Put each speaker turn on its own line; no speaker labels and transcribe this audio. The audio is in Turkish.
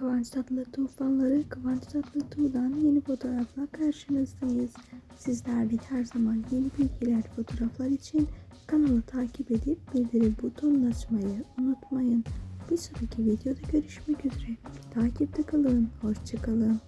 Kıvanç Tatlı Tufanları Kıvanç Tatlı Tuğ'dan yeni fotoğrafla karşınızdayız. Sizler de her zaman yeni bilgiler, fotoğraflar için kanalı takip edip bildiri butonunu açmayı unutmayın. Bir sonraki videoda görüşmek üzere. Takipte kalın. Hoşçakalın.